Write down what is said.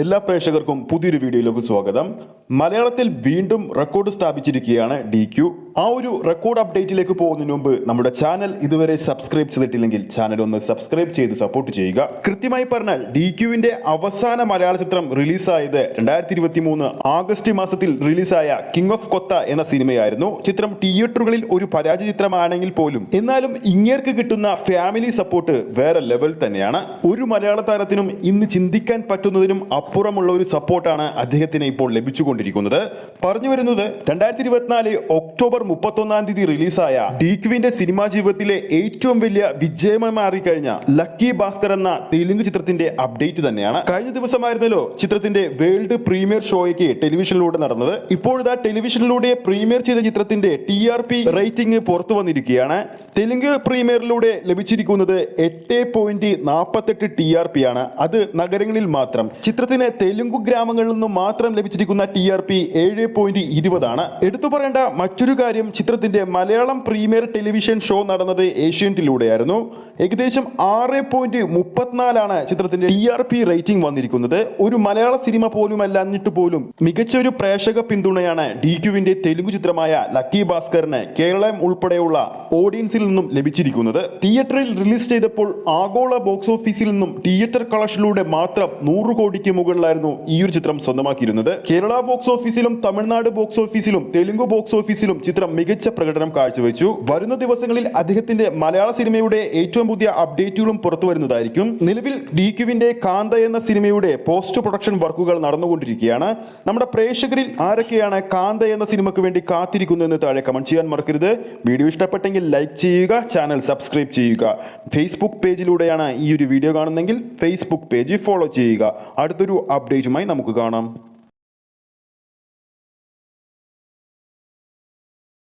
എല്ലാ പ്രേക്ഷകർക്കും പുതിയൊരു വീഡിയോയിലേക്ക് സ്വാഗതം. മലയാളത്തിൽ വീണ്ടും റെക്കോർഡ് സ്ഥാപിച്ചിരിക്കുകയാണ് ഡി ആ ഒരു റെക്കോർഡ് അപ്ഡേറ്റിലേക്ക് പോകുന്നതിന് മുമ്പ് നമ്മുടെ ചാനൽ ഇതുവരെ സബ്സ്ക്രൈബ് ചെയ്തിട്ടില്ലെങ്കിൽ ചാനൽ ഒന്ന് സബ്സ്ക്രൈബ് ചെയ്ത് സപ്പോർട്ട് ചെയ്യുക. കൃത്യമായി പറഞ്ഞാൽ ഡി ക്യുവിന്റെ അവസാന മലയാള ചിത്രം റിലീസായത് രണ്ടായിരത്തി ഇരുപത്തി മൂന്ന് ആഗസ്റ്റ് മാസത്തിൽ റിലീസായ കിങ് ഓഫ് കൊത്ത എന്ന സിനിമയായിരുന്നു. ചിത്രം തിയേറ്ററുകളിൽ ഒരു പരാജയ ചിത്രമാണെങ്കിൽ പോലും എന്നാലും ഇങ്ങേർക്ക് കിട്ടുന്ന ഫാമിലി സപ്പോർട്ട് വേറെ ലെവൽ തന്നെയാണ്. ഒരു മലയാള താരത്തിനും ഇന്ന് ചിന്തിക്കാൻ പറ്റുന്നതിനും അപ്പുറമുള്ള ഒരു സപ്പോർട്ടാണ് അദ്ദേഹത്തിന് ഇപ്പോൾ ലഭിച്ചുകൊണ്ടിരിക്കുന്നത്. പറഞ്ഞു വരുന്നത് രണ്ടായിരത്തി ഇരുപത്തിനാല് ഒക്ടോബർ മുപ്പത്തൊന്നാം തീയതി റിലീസായ ഡീക്വിന്റെ സിനിമാ ജീവിതത്തിലെ ഏറ്റവും വലിയ വിജയമായി മാറിക്കഴിഞ്ഞ ലക്കി ഭാസ്കർ എന്ന തെലുങ്ക് ചിത്രത്തിന്റെ അപ്ഡേറ്റ് തന്നെയാണ്. കഴിഞ്ഞ ദിവസമായിരുന്നല്ലോ ചിത്രത്തിന്റെ വേൾഡ് പ്രീമിയർ ഷോയ്ക്ക് ടെലിവിഷനിലൂടെ നടന്നത്. ഇപ്പോഴത്തെ ടെലിവിഷനിലൂടെ പ്രീമിയർ ചെയ്ത ചിത്രത്തിന്റെ ടി ആർ പി റേറ്റിംഗ് പുറത്തു വന്നിരിക്കുകയാണ്. തെലുങ്ക് പ്രീമിയറിലൂടെ ലഭിച്ചിരിക്കുന്നത് എട്ട് പോയിന്റ് നാൽപ്പത്തെട്ട് ടി ആർ പി ആണ്. അത് നഗരങ്ങളിൽ മാത്രം. ചിത്രത്തിന് തെലുങ്ക് ഗ്രാമങ്ങളിൽ നിന്നും മാത്രം ലഭിച്ചിരിക്കുന്ന ടി ആർ പി ഏഴ് പോയിന്റ് ഇരുപതാണ് എടുത്തു പറയേണ്ട മറ്റൊരു കാര്യം ചിത്രത്തിന്റെ മലയാളം പ്രീമിയർ ടെലിവിഷൻ ഷോ നടന്നത് ഏഷ്യന്റിലൂടെയായിരുന്നു ഏകദേശം ആറ് പോയിന്റ് മുപ്പത്തിനാലാണ് ചിത്രത്തിന്റെ ടി ആർ പി റേറ്റിംഗ് വന്നിരിക്കുന്നത്. ഒരു മലയാള സിനിമ പോലും എന്നിട്ട് പോലും മികച്ച ഒരു പ്രേക്ഷക പിന്തുണയാണ് ഡി ക്യുവിന്റെ തെലുങ്ക് ചിത്രമായ ലക്കി ഭാസ്കറിന് കേരളം ഉൾപ്പെടെയുള്ള ഓഡിയൻസിൽ നിന്നും ലഭിച്ചിരിക്കുന്നത്. തിയേറ്ററിൽ റിലീസ് ചെയ്തപ്പോൾ ആഗോള ബോക്സ് ഓഫീസിൽ നിന്നും തിയേറ്റർ കളക്ഷനിലൂടെ മാത്രം നൂറ് കോടിക്ക് മുകളിലായിരുന്നു ഈ ഒരു ചിത്രം സ്വന്തമാക്കിയിരുന്നത്. കേരള ബോക്സ് ഓഫീസിലും തമിഴ്നാട് ബോക്സ് ഓഫീസിലും തെലുങ്ക് ബോക്സ് ഓഫീസിലും ചിത്രം മികച്ച പ്രകടനം കാഴ്ചവെച്ചു. വരുന്ന ദിവസങ്ങളിൽ അദ്ദേഹത്തിന്റെ മലയാള സിനിമയുടെ ഏറ്റവും പുതിയ അപ്ഡേറ്റുകളും പുറത്തു വരുന്നതായിരിക്കും നിലവിൽ ഡി ക്യുവിന്റെ കാന്ത എന്ന സിനിമയുടെ പോസ്റ്റ് പ്രൊഡക്ഷൻ വർക്കുകൾ നടന്നുകൊണ്ടിരിക്കുകയാണ്. നമ്മുടെ പ്രേക്ഷകരിൽ ആരൊക്കെയാണ് കാന്ത എന്ന സിനിമയ്ക്ക് വേണ്ടി കാത്തിരിക്കുന്നതെന്ന് താഴെ കമന്റ് ചെയ്യാൻ മറക്കരുത്. വീഡിയോ ഇഷ്ടപ്പെട്ടെങ്കിൽ ലൈക്ക് ചെയ്യുക ചാനൽ സബ്സ്ക്രൈബ് ചെയ്യുക. ഫേസ്ബുക്ക് പേജിലൂടെയാണ് ഈ ഒരു വീഡിയോ കാണുന്നതെങ്കിൽ ഫേസ്ബുക്ക് പേജ് ഫോളോ ചെയ്യുക. അടുത്തൊരു അപ്ഡേറ്റുമായി നമുക്ക് കാണാം.